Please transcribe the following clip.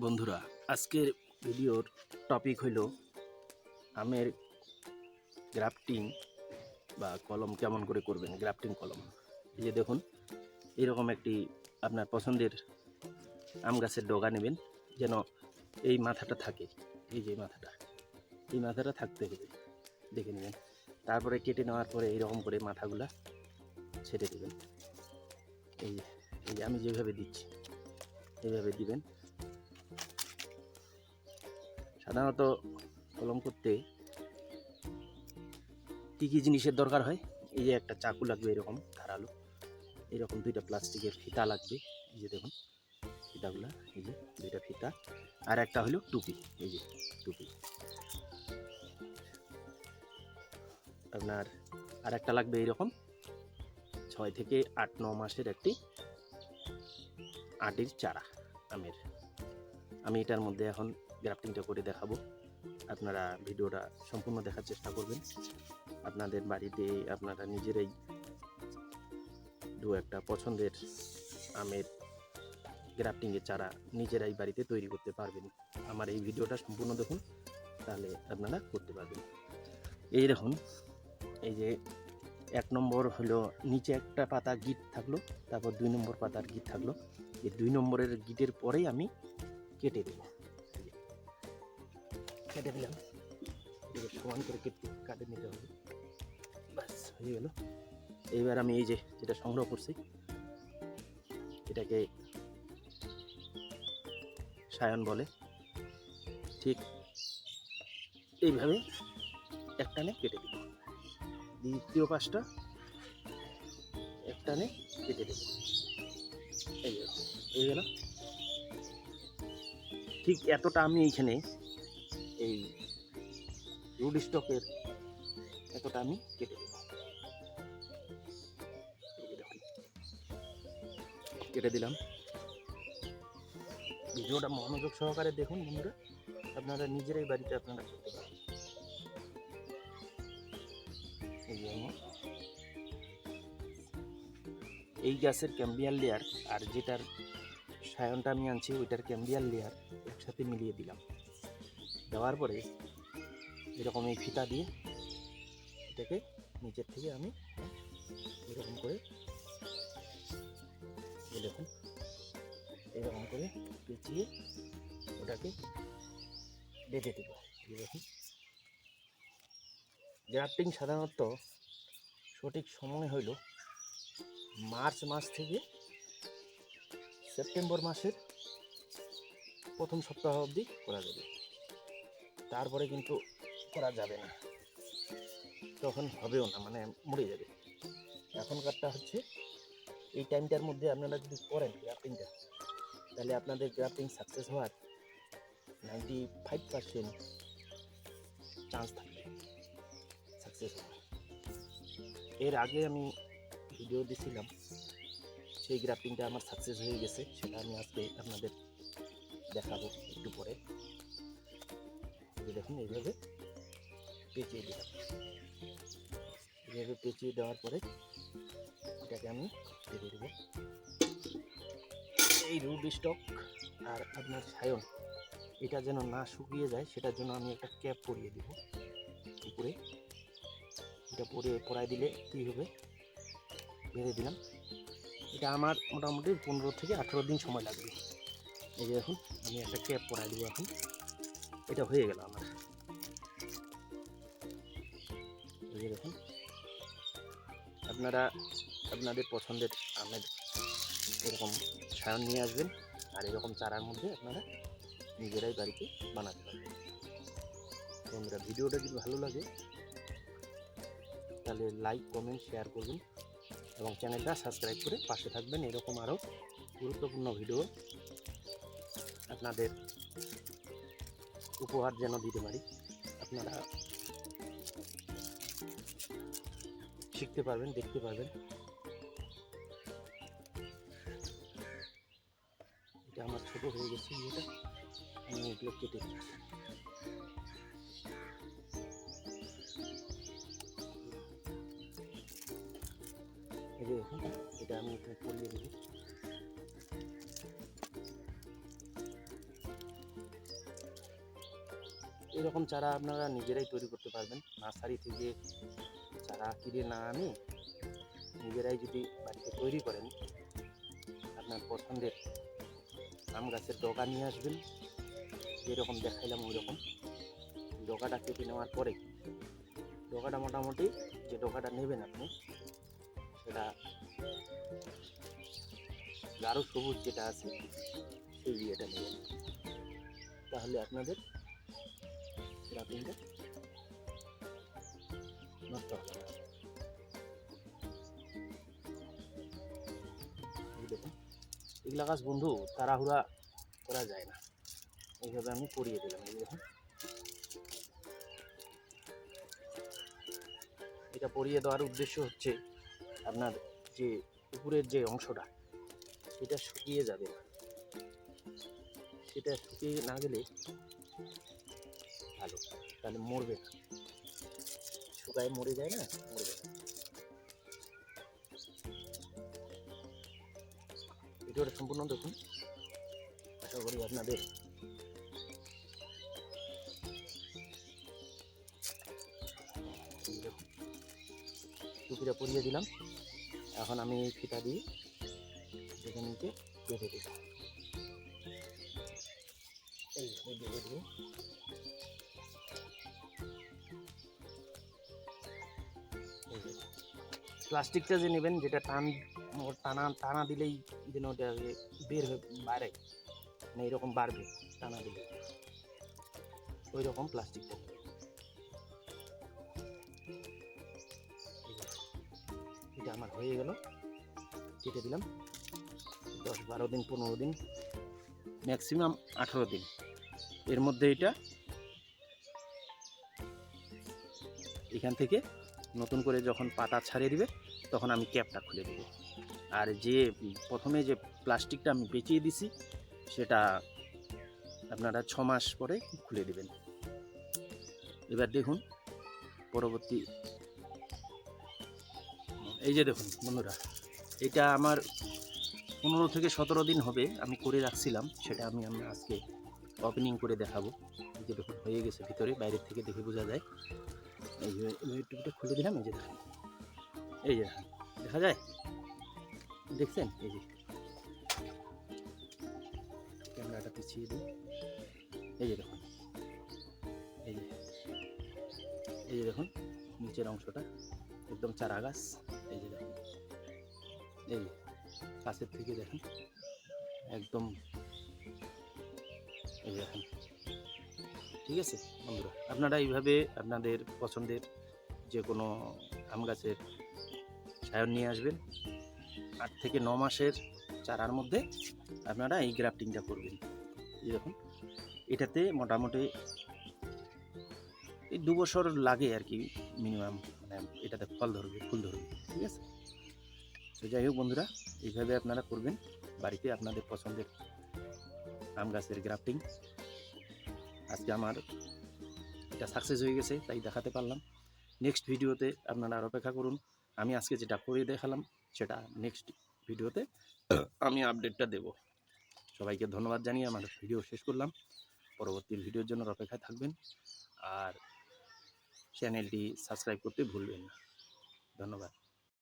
বন্ধুরা, আজকের ভিডিওর টপিক হইল আমের গ্রাফটিং বা কলম কেমন করে করবেন গ্রাফটিং কলম। এই যে দেখুন, এরকম একটি আপনার পছন্দের আম গাছের ডগা নেবেন, যেন এই মাথাটা থাকে, এই যে মাথাটা, এই মাথাটা থাকতে হবে, দেখে নেবেন। তারপরে কেটে নেওয়ার পরে এইরকম করে মাথাগুলা ছেড়ে দেবেন। এই এই আমি যেভাবে দিচ্ছি এইভাবে দিবেন। সাধারণত কলম করতে কী কী জিনিসের দরকার হয়? এই যে একটা চাকু লাগবে এরকম, ধারালো। এরকম দুইটা প্লাস্টিকের ফিতা লাগবে, এই যে দেখুন, ফিতাগুলা, এই যে দুইটা ফিতা। আর একটা হলো টুপি, এই যে টুপি। আপনার আর একটা লাগবে এইরকম ছয় থেকে আট, ন মাসের একটি আটির চারা, আমের। আমি এটার মধ্যে এখন গ্রাফটিংটা করে দেখাবো। আপনারা ভিডিওটা সম্পূর্ণ দেখার চেষ্টা করবেন। আপনাদের বাড়িতে আপনারা নিজেরাই দু একটা পছন্দের আমের গ্রাফটিংয়ের চারা নিজেরাই বাড়িতে তৈরি করতে পারবেন। আমার এই ভিডিওটা সম্পূর্ণ দেখুন, তাহলে আপনারা করতে পারবেন। এই দেখুন, এই যে এক নম্বর হলো, নিচে একটা পাতা গিট থাকল, তারপর দুই নম্বর পাতার গিট থাকল। এই দুই নম্বরের গিটের পরেই আমি কেটে দেবো। কেটে দিলাম। এবার সমান করে কেটে কাটে নিতে হবে। ব্যাস হয়ে গেল। এইবার আমি এই যে যেটা সংগ্রহ করছি এটাকে সায়ন বলে। ঠিক এইভাবে একটানে কেটে দিব। দ্বিতীয় পাশটা একটানে কেটে দেব। এই এই গেল। ঠিক এতটা আমি এইখানে এই রুড স্টকের এতটা আমি কেটে দেব। কেটে দিলাম। ভিডিওটা মনোযোগ সহকারে দেখুন বন্ধুরা, আপনারা নিজেরাই বাড়িতে আপনারা করতে পারেন। এই যে আমি এই গাছের ক্যাম্বিয়ার লেয়ার আর যেটার সায়নটা আমি আনছি, ওইটার ক্যাম্বিয়াল লেয়ার একসাথে মিলিয়ে দিলাম। দেওয়ার পরে এরকম এই ফিতা দিয়ে এটাকে নিচের থেকে আমি এরকম করে দেখুন, এরকম করে পেঁচিয়ে ওটাকে বেঁধে দেবো। দেখুন। গ্রাফটিং সাধারণত সঠিক সময় হইল মার্চ মাস থেকে সেপ্টেম্বর মাসের প্রথম সপ্তাহ অবধি করা যাবে। তারপরে কিন্তু করা যাবে না। তখন হবেও না মানে মরে যাবে। এখনকারটা হচ্ছে, এই টাইমটার মধ্যে আপনারা যদি করেন গ্রাফটিংটা তাহলে আপনাদের গ্রাফটিং সাকসেস হওয়ার নাইনটি ফাইভ পার্সেন্ট চান্স থাকবে। সাকসেস হওয়ার এর আগে আমি ভিডিও দিছিলাম, সেই গ্রাফটিংটা আমার সাকসেস হয়ে গেছে, সেটা আমি আজকে আপনাদের দেখাবো একটু পরে। দেখুন, এইভাবে পেঁচিয়ে দিলাম। এইভাবে পেঁচিয়ে দেওয়ার পরে এটাকে আমি কেটে দেবো। এই রুড স্টক আর আপনার সায়ন, এটা যেন না শুকিয়ে যায়, সেটার জন্য আমি একটা ক্যাপ পরিয়ে দেব উপরে। এটা পরে পরাই দিলে কী হবে? বেঁধে দিলাম। এটা আমার মোটামুটি পনেরো থেকে আঠেরো দিন সময় লাগবে। এই যে দেখুন, আমি একটা ক্যাপ পরাই দেবো এখন। এটা হয়ে গেল আমার। দেখুন। আপনারা, আপনাদের পছন্দের আমের এরকম সায়ন নিয়ে আসবেন, আর এরকম চারার মধ্যে আপনারা নিজেরাই বাড়িতে বানাতে পারবেন। বন্ধুরা, ভিডিওটা যদি ভালো লাগে, তাহলে লাইক কমেন্ট শেয়ার করবেন এবং চ্যানেলটা সাবস্ক্রাইব করে পাশে থাকবেন। এরকম আরও গুরুত্বপূর্ণ ভিডিও আপনাদের উপহার যেন দিতে পারি। আপনারা শিখতে পারবেন, দেখতে পারবেন। এটা আমার ছোট হয়ে গেছে ইয়েটা। আমি এগুলো কেটে দিচ্ছি এটা আমি এখানে পরিয়ে দেবো এরকম চারা আপনারা নিজেরাই তৈরি করতে পারবেন। নার্সারি থেকে চারা কিনে না আনে নিজেরাই যদি বাড়িতে তৈরি করেন, আপনার পছন্দের আম গাছের ডগা নিয়ে আসবেন। যেরকম দেখাইলাম ওই রকম ডগাটা কেটে নেওয়ার পরে ডগাটা মোটামুটি যে ডগাটা নেবেন আপনি, সেটা গাঢ় সবুজ যেটা আছে, সেই ইয়েটা নেবেন। তাহলে আপনাদের এগুলা গাছ বন্ধু, তাড়াহুড়া করা যায় না। এইভাবে আমি পরিয়ে দিলাম, এই দেখুন। এটা পরিয়ে দেওয়ার উদ্দেশ্য হচ্ছে আপনার যে উপরের যে অংশটা, সেটা শুকিয়ে যাবে না। সেটা শুকিয়ে না গেলে ভালো। তাহলে মরবে না। শুকায় মরে যায় না, মরবে না। ভিডিওটা সম্পূর্ণ দেখুন। আশা করি আপনাদের এই টুপিটা পরিয়ে দিলাম। এখন আমি এই ফিতা দিয়ে নিতে বেঁধে দেব এইভাবে বেঁধে দেবো প্লাস্টিকটা যে নেবেন, যেটা টান টানা টানা দিলেই যেন ওটা বের হয়ে বাড়ে। মানে এরকম বাড়বে, টানা দিলে। ওই রকম প্লাস্টিকটা। এটা আমার হয়ে গেল। কেটে দিলাম। দশ বারো দিন, পনেরো দিন, ম্যাক্সিমাম আঠেরো দিন। এর মধ্যে এটা এখান থেকে নতুন করে যখন পাতা ছাড়িয়ে দিবে, তখন আমি ক্যাপটা খুলে দেবো। আর যে প্রথমে যে প্লাস্টিকটা আমি বেঁচিয়ে দিছি, সেটা আপনারা ছ মাস পরে খুলে দেবেন। এবার দেখুন, পরবর্তী এই যে দেখুন বন্ধুরা, এটা আমার পনেরো থেকে সতেরো দিন হবে আমি করে রাখছিলাম, সেটা আমি আমি আজকে ওপেনিং করে দেখাবো। এই যে দেখুন, হয়ে গেছে ভিতরে বাইরের থেকে দেখে বোঝা যায়। এই যে টুপিটা খুলে দিলাম, এই যে দেখুন। এই যে। দেখা যায়? দেখছেন? এই যে। ক্যামেরাটা পিছিয়ে দিই। এই যে দেখুন। এই যে। এই যে দেখুন, নিচের অংশটা একদম চারা গাছ এই যে দেখুন। এই কাছের থেকে দেখুন। একদম। এই দেখুন। ঠিক আছে? বন্ধুরা, আপনারা এইভাবে আপনাদের পছন্দের যে কোনো আম গাছের সায়ন নিয়ে আসবেন। আট থেকে ন মাসের চারার মধ্যে আপনারা এই গ্রাফটিংটা করবেন। দেখুন, এটাতে মোটামুটি এই দু বছর লাগে আর কি মিনিমাম মানে এটাতে ফল ধরবে, ফুল ধরবে, ঠিক আছে? তো যাই হোক বন্ধুরা, এইভাবে আপনারা করবেন। বাড়িতে আপনাদের পছন্দের আম গাছের গ্রাফটিং। আজকে আমার এটা সাকসেস হয়ে গেছে, তাই দেখাতে পারলাম। নেক্সট ভিডিওতে আপনারা আর অপেক্ষা করুন। আমি আজকে যেটা করে দেখালাম, সেটা নেক্সট ভিডিওতে আমি আপডেটটা দেব। সবাইকে ধন্যবাদ জানিয়ে আমার ভিডিও শেষ করলাম। পরবর্তী ভিডিওর জন্য অপেক্ষায় থাকবেন। আর চ্যানেলটি সাবস্ক্রাইব করতে ভুলবেন না। ধন্যবাদ।